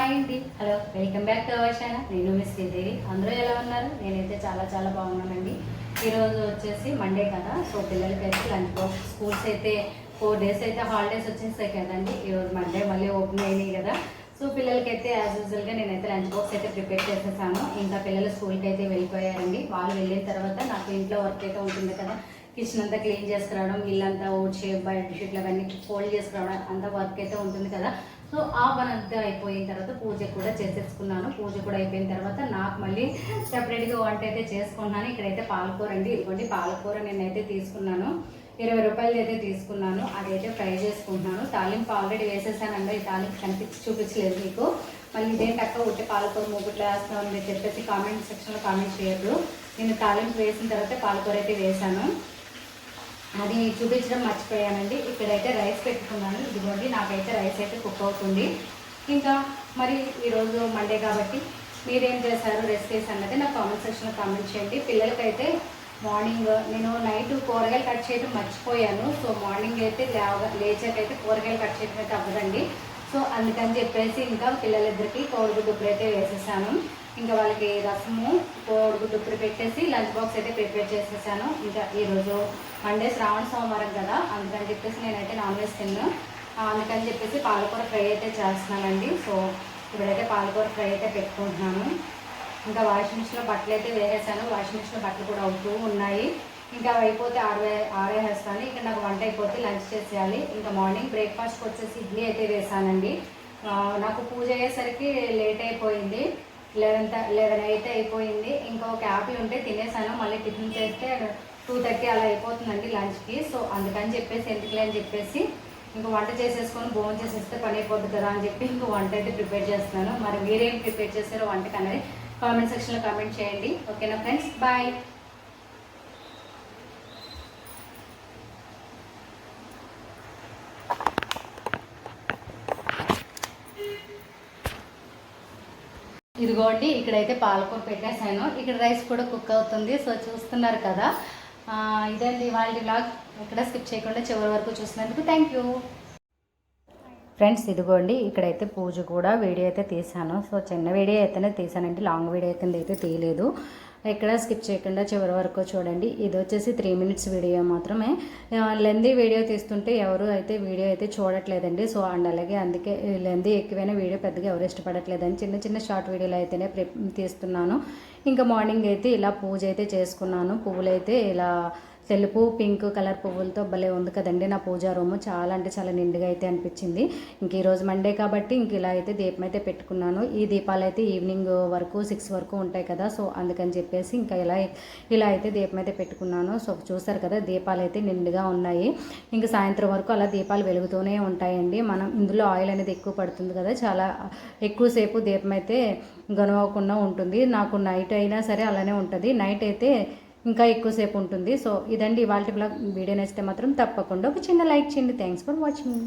Hi అండి. Hello welcome back to our channel నేను miss Sridevi అందరూ ఎలా ఉన్నారు? నేనైతే చాలా చాలా బాగున్నానండి. ఈరోజు వచ్చేసి మండే కదా సో పిల్లలకి అయితే లంచ్ బాక్స్ స్కూల్స్ అయితే ఫోర్ డేస్ అయితే హాలిడేస్ వచ్చేసాయి కదండి. ఈరోజు మండే మళ్ళీ ఓపెన్ అయినాయి కదా. సో పిల్లలకైతే యాజ్ యూజువల్గా నేనైతే లంచ్ బాక్స్ అయితే ప్రిపేర్ చేసేసాను. ఇంకా పిల్లలు స్కూల్కి అయితే వెళ్ళిపోయారండి. వాళ్ళు వెళ్ళిన తర్వాత నాకు ఇంట్లో వర్క్ అయితే ఉంటుంది కదా. కిచెన్ అంతా క్లీన్ చేసుకురావడం ఇల్లంతా ఓడ్చే బెడ్ షీట్లు అవన్నీ ఫోల్డ్ చేసుకురావడం అంత వర్క్ అయితే ఉంటుంది కదా. సో ఆ పని అంతా అయిపోయిన తర్వాత పూజ కూడా చేసేసుకున్నాను. పూజ కూడా అయిపోయిన తర్వాత నాకు మళ్ళీ సెపరేట్గా వంట అయితే చేసుకున్నాను ఇక్కడైతే పాలకూర అండి. ఇదిగోండి పాలకూర నేనైతే తీసుకున్నాను. ఇరవై రూపాయలది అయితే తీసుకున్నాను. అదైతే ఫ్రై చేసుకుంటున్నాను. తాలింపు ఆల్రెడీ వేసేసానండి ఈ తాలింపు కనిపించి చూపించలేదు మీకు. మళ్ళీ ఇదేం అక్క ఉంటే పాలకూర మూగుట్లు వేస్తాం అని చెప్పేసి కామెంట్ సెక్షన్లో కామెంట్ చేయొద్దు. నేను తాలింపు వేసిన తర్వాత పాలకూర అయితే వేసాను అది చూపించడం మర్చిపోయానండి. ఇక్కడైతే రైస్ పెట్టుకున్నాను. ఇదిగోండి నాకైతే రైస్ అయితే కుక్ అవుతుంది. ఇంకా మరి ఈరోజు మండే కాబట్టి మీరేం చేశారు రెసిపీస్ అన్నది నాకు కామెంట్ సెక్షన్లో కామెంట్ చేయండి. పిల్లలకైతే మార్నింగ్ నేను నైట్ కూరగాయలు కట్ చేయడం మర్చిపోయాను. సో మార్నింగ్ అయితే లేవ లేచాకైతే కూరగాయలు కట్ చేయడం అయితే అవ్వదండి. సో అందుకని చెప్పేసి ఇంకా పిల్లలిద్దరికి కోడిగుడ్డు ఇప్పుడు అయితే వేసేసాను. ఇంకా వాళ్ళకి రసము కోడిగుడ్డు ఇప్పుడు పెట్టేసి లంచ్ బాక్స్ అయితే ప్రిపేర్ చేసేసాను. ఇంకా ఈరోజు మండే శ్రావణ సోమవారం కదా అందుకని చెప్పేసి నేనైతే నాన్ వెజ్ తిన్నాను అందుకని చెప్పేసి పాలకూర ఫ్రై అయితే చేస్తున్నానండి. సో ఇప్పుడైతే పాలకూర ఫ్రై అయితే పెట్టుకుంటున్నాను. ఇంకా వాషింగ్ మిషన్లో బట్టలు అయితే వేసేసాను వాషింగ్ మిషన్లో బట్టలు కూడా అవుతూ ఉన్నాయి. ఇంకా అవి అయిపోతే ఆరవే ఆరేసేస్తాను ఇంకా నాకు వంట అయిపోతే లంచ్ చేసేయాలి. ఇంకా మార్నింగ్ బ్రేక్ఫాస్ట్కి వచ్చేసి ఇడ్లీ అయితే వేసానండి. నాకు పూజ అయ్యేసరికి లేట్ అయిపోయింది. లెవెన్ లెవెన్ అయితే అయిపోయింది. ఇంకా ఒక యాపిల్ ఉంటే తినేసాను. మళ్ళీ టిఫిన్ చేస్తే టూ థర్టీ అలా అయిపోతుందండి లంచ్కి. సో అందుకని చెప్పేసి ఎందుకులే అని చెప్పేసి ఇంకా వంట చేసేసుకొని భోజనం చేసేస్తే పని అయిపోతుంది కదా అని చెప్పి ఇంకో వంట అయితే ప్రిపేర్ చేస్తున్నాను. మరి మీరేం ప్రిపేర్ చేస్తారో వంటకి అనేది కామెంట్ సెక్షన్లో కామెంట్ చేయండి. ఓకేనా ఫ్రెండ్స్? బాయ్. ఇదిగోండి ఇక్కడైతే పాలకూర పెట్టేశాను. ఇక్కడ రైస్ కూడా కుక్ అవుతుంది సో చూస్తున్నారు కదా. ఇదండి వాళ్ళ బ్లాగ్ ఇక్కడ స్కిప్ చేయకుండా చివరి వరకు చూసినందుకు థ్యాంక్ యూ ఫ్రెండ్స్ ఇదిగోండి ఇక్కడైతే పూజ కూడా వీడియో అయితే తీసాను సో చిన్న వీడియో అయితేనే తీసానండి లాంగ్ వీడియో కింద అయితే తీయలేదు. ఎక్కడ స్కిప్ చేయకుండా చివరి వరకు చూడండి. ఇది వచ్చేసి త్రీ మినిట్స్ వీడియో మాత్రమే. లెందీ వీడియో తీస్తుంటే ఎవరు అయితే వీడియో అయితే చూడట్లేదండి. సో అండ్ అలాగే అందుకే లెందీ ఎక్కువైనా వీడియో పెద్దగా ఎవరు ఇష్టపడట్లేదని చిన్న చిన్న షార్ట్ వీడియోలు అయితేనే తీస్తున్నాను. ఇంకా మార్నింగ్ అయితే ఇలా పూజ అయితే చేసుకున్నాను. పువ్వులు అయితే ఇలా తెలుపు పింక్ కలర్ పువ్వులతో భలే ఉంది కదండి నా పూజా రూమ్. చాలా అంటే చాలా నిండుగా అయితే అనిపించింది. ఇంక ఈరోజు మండే కాబట్టి ఇంక ఇలా అయితే దీపం అయితే పెట్టుకున్నాను. ఈ దీపాలు అయితే ఈవినింగ్ వరకు సిక్స్ వరకు ఉంటాయి కదా సో అందుకని చెప్పేసి ఇంకా ఇలా ఇలా అయితే దీపం అయితే పెట్టుకున్నాను. సో చూసారు కదా దీపాలు అయితే నిండుగా ఉన్నాయి. ఇంకా సాయంత్రం వరకు అలా దీపాలు వెలుగుతూనే ఉంటాయండి. మనం ఇందులో ఆయిల్ అనేది ఎక్కువ పడుతుంది కదా చాలా ఎక్కువసేపు దీపం అయితే గనవకుండా ఉంటుంది. నాకు నైట్ అయినా సరే అలానే ఉంటుంది. నైట్ అయితే ఇంకా ఎక్కువసేపు ఉంటుంది. సో ఇదండి ఇవాళ బ్లాగ్ వీడియో నచ్చితే మాత్రం తప్పకుండా ఒక చిన్న లైక్ చేయండి. Thanks for watching